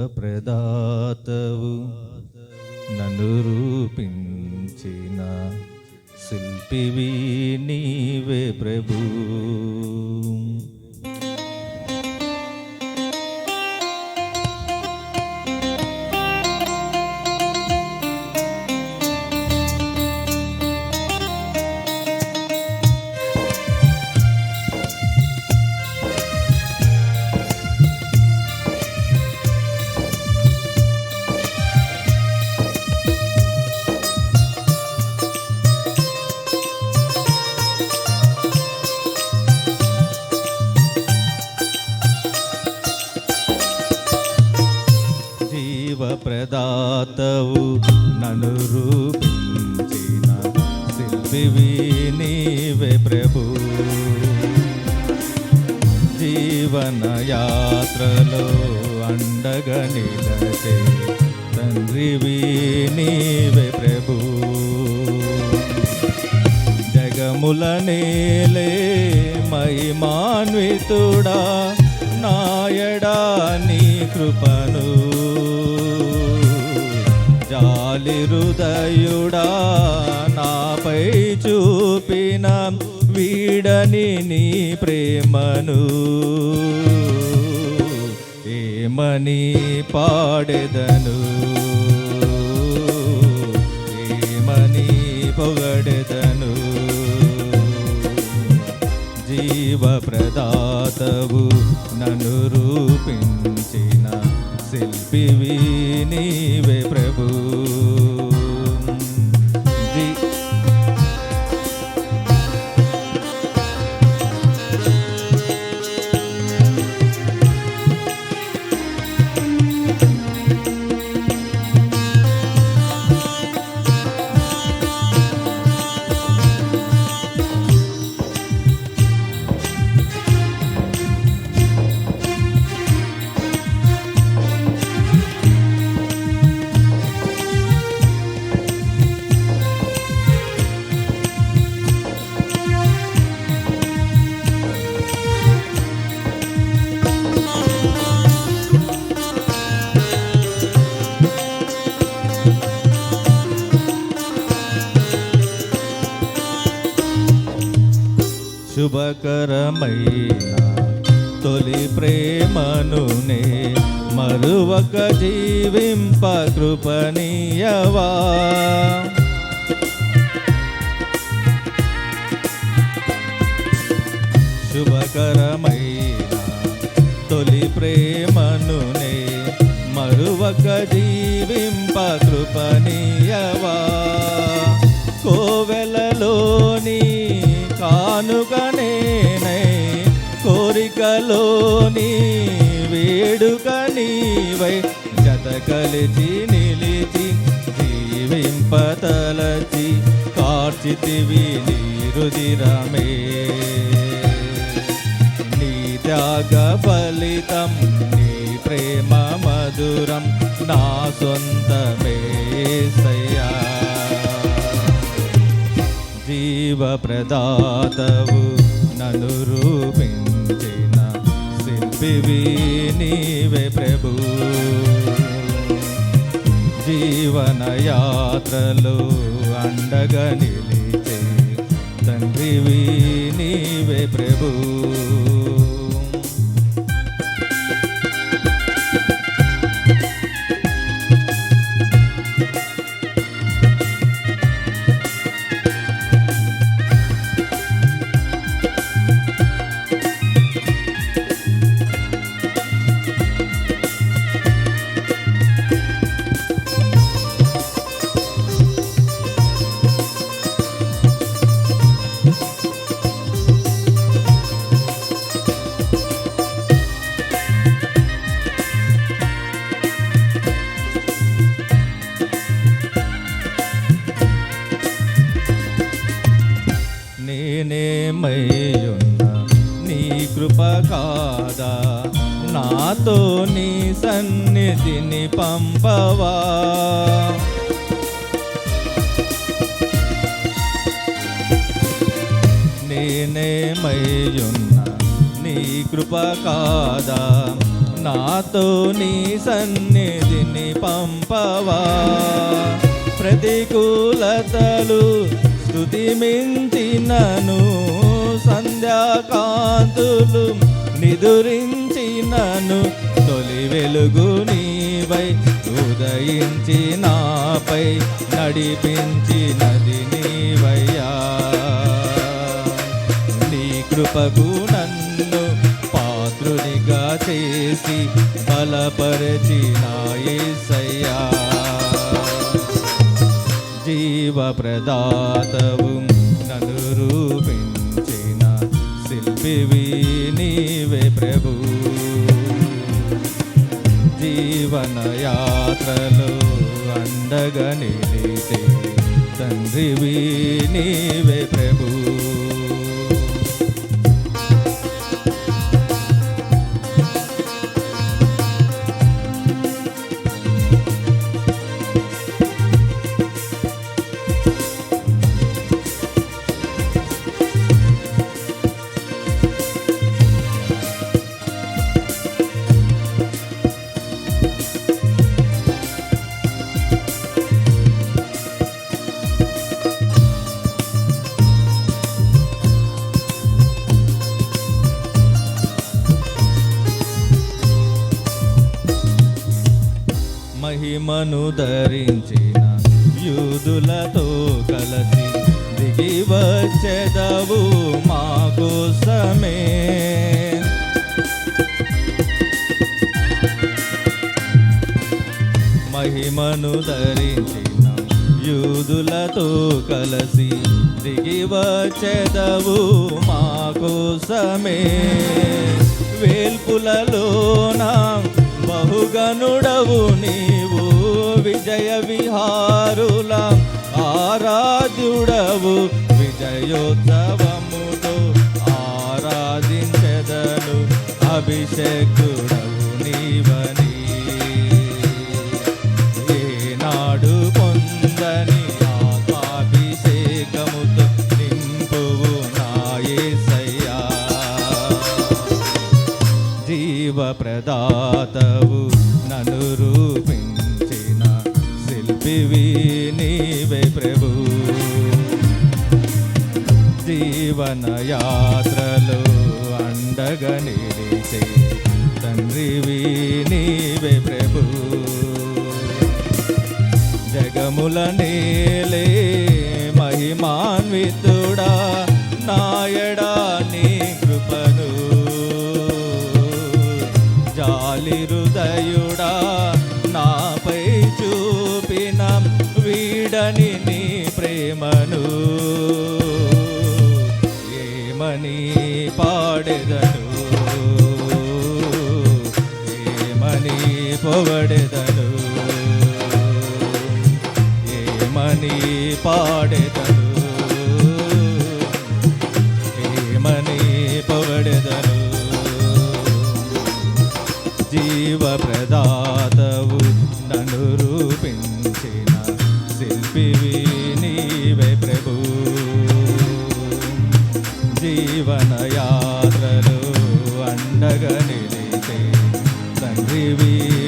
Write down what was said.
ప్రదాతవు నన్ను రూపించిన శిల్పివి నీవే ప్రభు. శిల్పివి నీవే ప్రభు. జీవన యాత్రలో అండగా నిలచే తండ్రివి నీవే ప్రభు. జగముల నేలే మహిమాన్వితుడా నాయడా నీ కృపను. జాలి హృదయుడా నాపై చూపిన వీడని నీ ప్రేమను. ఏమని పాడెదను? ఏమని పొగడెదను? జీవ ప్రదాతవు నన్ను రూపించిన శిల్పివి నీవే ప్రభు. శుభకరమైన తొలి ప్రేమనునే మరువక జీవింప కృపణీయవా శుభకరమైన తొలి ప్రేమనునే మరువక జీవింప కృపణీయవా కోవెలలోని నీ వేడుక నీవై జత కలిచి నిలిచి జీవింపతలచి కార్చితివి నీ రుదిరమే నీ త్యాగ ఫలితం నీ ప్రేమ మధురం నా సొంతమే సయ్యా. జీవ ప్రదాతవు నన్ను శిల్పివి నీవే ప్రభు. జీవన యాత్రలో అండగా నిలిచే తండ్రివి నీవే ప్రభు. సన్నిధిని పంపవా? నేనేమయ్యున్న నీ కృప కాదా? నాతో నీ సన్నిధిని పంపవా? ప్రతికూలతలు స్థుతి మించినను సంధ్యాకాంతులు నిదురించినను తొలి వెలుగు నీవై ఉదయించి నాపై నడిపించినది నీవయ్యా. నీ కృపకు నన్ను పాత్రునిగా చేసి బలపరచి నాయసయ్యా జీవ ప్రదాతవు యాత్రలో అండగా నిలిచే తండ్రివి నీవే ప్రేమ. మహిమను ధరించిన యూదులతో కలసి దిగి వచ్చెదవు మా కోసమే మహిమను ధరించిన యూదులతో కలసి దిగి వచ్చెదవు మా కోసమే నా బహుగనుడవు నీవు విజయ విహారుల ఆరాధ్యుడవు. విజయోత్సవముతో ఆరాధించెదను అభిషేకు జీవన యాత్రలు అండగా నిలిచే తండ్రివి నీవే ప్రభు. జగముల నేలే మహిమాన్వితుడా పాడెదను. ఏమని పొగడెదను. ఏమని పాడెదను. ఏమని పొగడెదను. జీవ ప్రదాతవు నన్ను రూపించిన తండ్రివి నీవే ప్రభు